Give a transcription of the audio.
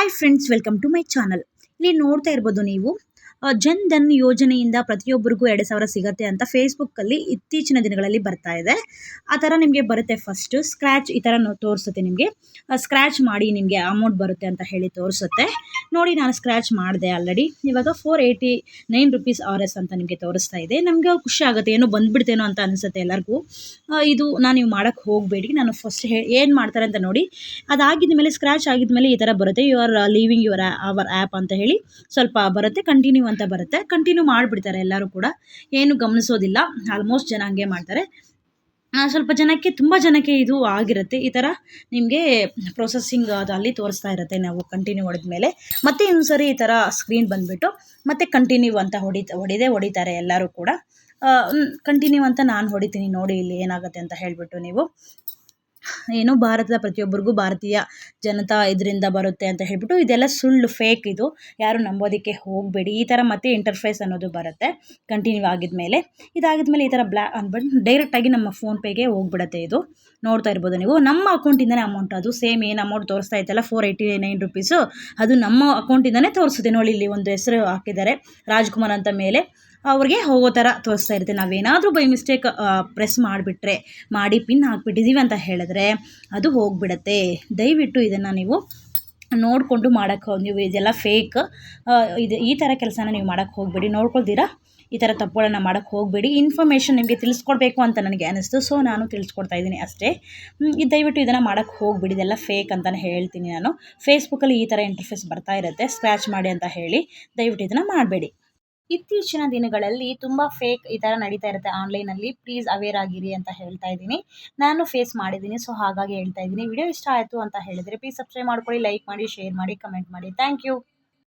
Hi friends welcome to my channel ಇಲ್ಲಿ ನೋಡ್ತಾ ಇರ್ಬೋದು ನೀವು ಜನ್ ಧನ್ ಯೋಜನೆಯಿಂದ ಪ್ರತಿಯೊಬ್ಬರಿಗೂ ಎರಡು ಸಾವಿರ ಸಿಗತ್ತೆ ಅಂತ ಫೇಸ್ಬುಕ್ಕಲ್ಲಿ ಇತ್ತೀಚಿನ ದಿನಗಳಲ್ಲಿ ಬರ್ತಾ ಇದೆ. ಆ ಥರ ನಿಮಗೆ ಬರುತ್ತೆ ಫಸ್ಟು ಸ್ಕ್ರ್ಯಾಚ್ ಈ ಥರ ತೋರಿಸುತ್ತೆ ನಿಮಗೆ. ಸ್ಕ್ರ್ಯಾಚ್ ಮಾಡಿ ನಿಮಗೆ ಅಮೌಂಟ್ ಬರುತ್ತೆ ಅಂತ ಹೇಳಿ ತೋರಿಸುತ್ತೆ. ನೋಡಿ ನಾನು ಸ್ಕ್ರ್ಯಾಚ್ ಮಾಡಿದೆ ಆಲ್ರೆಡಿ ಇವಾಗ four eighty nine rupees R S ಅಂತ ನಿಮಗೆ ತೋರಿಸ್ತಾ ಇದೆ. ನಮಗೆ ಖುಷಿ ಆಗುತ್ತೆ. ಏನೋ ಬಂದ್ಬಿಡ್ತೇನೋ ಅಂತ ಅನಿಸುತ್ತೆ ಎಲ್ಲರಿಗೂ. ಇದು ನಾನು ನೀವು ಮಾಡೋಕ್ಕೆ ಹೋಗಬೇಡಿ. ನಾನು ಫಸ್ಟ್ ಹೇ ಏನು ಮಾಡ್ತಾರೆ ಅಂತ ನೋಡಿ. ಅದಾಗಿದ ಮೇಲೆ ಸ್ಕ್ರ್ಯಾಚ್ ಆಗಿದ ಮೇಲೆ ಈ ಥರ ಬರುತ್ತೆ. You are leaving your our app ಅಂತ ಹೇಳಿ ಸ್ವಲ್ಪ ಬರುತ್ತೆ. ಕಂಟಿನ್ಯೂ ಅಂತ ಬರುತ್ತೆ. ಕಂಟಿನ್ಯೂ ಮಾಡಿಬಿಡ್ತಾರೆ ಎಲ್ಲರೂ ಕೂಡ. ಏನು ಗಮನಿಸೋದಿಲ್ಲ. ಆಲ್ಮೋಸ್ಟ್ ಜನ ಹಂಗೆ ಮಾಡ್ತಾರೆ. ಸ್ವಲ್ಪ ಜನಕ್ಕೆ, ತುಂಬ ಜನಕ್ಕೆ ಇದು ಆಗಿರುತ್ತೆ. ಈ ಥರ ನಿಮಗೆ ಪ್ರೊಸೆಸಿಂಗ್ ಅಲ್ಲಿ ತೋರಿಸ್ತಾ ಇರುತ್ತೆ ನಾವು ಕಂಟಿನ್ಯೂ ಹೊಡೆದ ಮೇಲೆ ಮತ್ತೆ ಇನ್ನೊಂದ್ಸರಿ ಈ ಥರ ಸ್ಕ್ರೀನ್ ಬಂದುಬಿಟ್ಟು ಮತ್ತೆ ಕಂಟಿನ್ಯೂ ಅಂತ ಹೊಡಿ, ಹೊಡಿದೇ ಹೊಡಿತಾರೆ ಎಲ್ಲರೂ ಕೂಡ. ಕಂಟಿನ್ಯೂ ಅಂತ ನಾನು ಹೊಡಿತೀನಿ ನೋಡಿ ಇಲ್ಲಿ ಏನಾಗುತ್ತೆ ಅಂತ ಹೇಳಿಬಿಟ್ಟು ನೀವು. ಏನು ಭಾರತದ ಪ್ರತಿಯೊಬ್ಬರಿಗೂ ಭಾರತೀಯ ಜನತಾ ಇದರಿಂದ ಬರುತ್ತೆ ಅಂತ ಹೇಳ್ಬಿಟ್ಟು ಇದೆಲ್ಲ ಸುಳ್ಳು ಫೇಕ್ ಇದು. ಯಾರು ನಂಬೋದಕ್ಕೆ ಹೋಗಬೇಡಿ. ಈ ಥರ ಮತ್ತೆ ಇಂಟರ್ಫೇಸ್ ಅನ್ನೋದು ಬರುತ್ತೆ. ಕಂಟಿನ್ಯೂ ಆಗಿದ್ಮೇಲೆ. ಇದಾಗಿದ್ಮೇಲೆ ಈ ಥರ ಬ್ಲ್ಯಾ ಅಂದ್ಬಿಟ್ಟು ಡೈರೆಕ್ಟಾಗಿ ನಮ್ಮ ಫೋನ್ಪೇಗೆ ಹೋಗ್ಬಿಡತ್ತೆ ಇದು. ನೋಡ್ತಾ ಇರ್ಬೋದು ನೀವು. ನಮ್ಮ ಅಕೌಂಟಿಂದನೇ ಅಮೌಂಟ್ ಅದು. ಸೇಮ್ ಏನು ಅಮೌಂಟ್ ತೋರಿಸ್ತಾ ಇತ್ತಲ್ಲ ಫೋರ್ ಏಯ್ಟಿ ನೈನ್ ರುಪೀಸು ಅದು ನಮ್ಮ ಅಕೌಂಟಿಂದನೇ ತೋರಿಸುತ್ತೆ. ನೋಡಿ, ಇಲ್ಲಿ ಒಂದು ಹೆಸರು ಹಾಕಿದ್ದಾರೆ. ರಾಜ್ಕುಮಾರ್ ಅಂತ ಮೇಲೆ. ಅವ್ರಿಗೆ ಹೋಗೋ ಥರ ತೋರಿಸ್ತಾ ಇರುತ್ತೆ. ನಾವೇನಾದರೂ ಬೈ ಮಿಸ್ಟೇಕ್ ಪ್ರೆಸ್ ಮಾಡಿಬಿಟ್ರೆ, ಮಾಡಿ ಪಿನ್ ಹಾಕಿಬಿಟ್ಟಿದ್ದೀವಿ ಅಂತ ಹೇಳಿದ್ರೆ ಅದು ಹೋಗ್ಬಿಡತ್ತೆ. ದಯವಿಟ್ಟು ಇದನ್ನು ನೀವು ನೋಡಿಕೊಂಡು ಮಾಡೋಕ್ಕೆ ನೀವು ಇದೆಲ್ಲ ಫೇಕ್ ಇದು ಈ ಥರ ಕೆಲಸನ ನೀವು ಮಾಡೋಕ್ಕೆ ಹೋಗಬೇಡಿ. ನೋಡ್ಕೊಳ್ತೀರಾ? ಈ ಥರ ತಪ್ಪುಗಳನ್ನ ಮಾಡೋಕ್ಕೆ ಹೋಗಬೇಡಿ. ಇನ್ಫಾರ್ಮೇಷನ್ ನಿಮಗೆ ತಿಳಿಸ್ಕೊಡ್ಬೇಕು ಅಂತ ನನಗೆ ಅನಿಸ್ತು. ಸೊ ನಾನು ತಿಳಿಸ್ಕೊಡ್ತಾ ಇದ್ದೀನಿ ಅಷ್ಟೇ. ಇದು ದಯವಿಟ್ಟು ಇದನ್ನು ಮಾಡೋಕ್ಕೆ ಹೋಗಬೇಡಿ. ಇದೆಲ್ಲ ಫೇಕ್ ಅಂತಲೇ ಹೇಳ್ತೀನಿ ನಾನು. ಫೇಸ್ಬುಕ್ಕಲ್ಲಿ ಈ ಥರ ಇಂಟರ್ಫೇಸ್ ಬರ್ತಾ ಇರುತ್ತೆ. ಸ್ಕ್ರ್ಯಾಚ್ ಮಾಡಿ ಅಂತ ಹೇಳಿ. ದಯವಿಟ್ಟು ಇದನ್ನು ಮಾಡಬೇಡಿ. ಇತ್ತೀಚಿನ ದಿನಗಳಲ್ಲಿ ತುಂಬ ಫೇಕ್ ಈ ಥರ ನಡೀತಾ ಇರುತ್ತೆ ಆನ್ಲೈನಲ್ಲಿ ಪ್ಲೀಸ್ ಅವೇರ್ ಆಗಿರಿ ಅಂತ ಹೇಳ್ತಾ ಇದ್ದೀನಿ. ನಾನು ಫೇಸ್ ಮಾಡಿದ್ದೀನಿ ಸೊ ಹಾಗಾಗಿ ಹೇಳ್ತಾ ಇದ್ದೀನಿ. ವಿಡಿಯೋ ಇಷ್ಟ ಆಯಿತು ಅಂತ ಹೇಳಿದರೆ ಪ್ಲೀಸ್ ಸಬ್ಸ್ಕ್ರೈಬ್ ಮಾಡ್ಕೊಳ್ಳಿ ಲೈಕ್ ಮಾಡಿ ಶೇರ್ ಮಾಡಿ ಕಮೆಂಟ್ ಮಾಡಿ. Thank you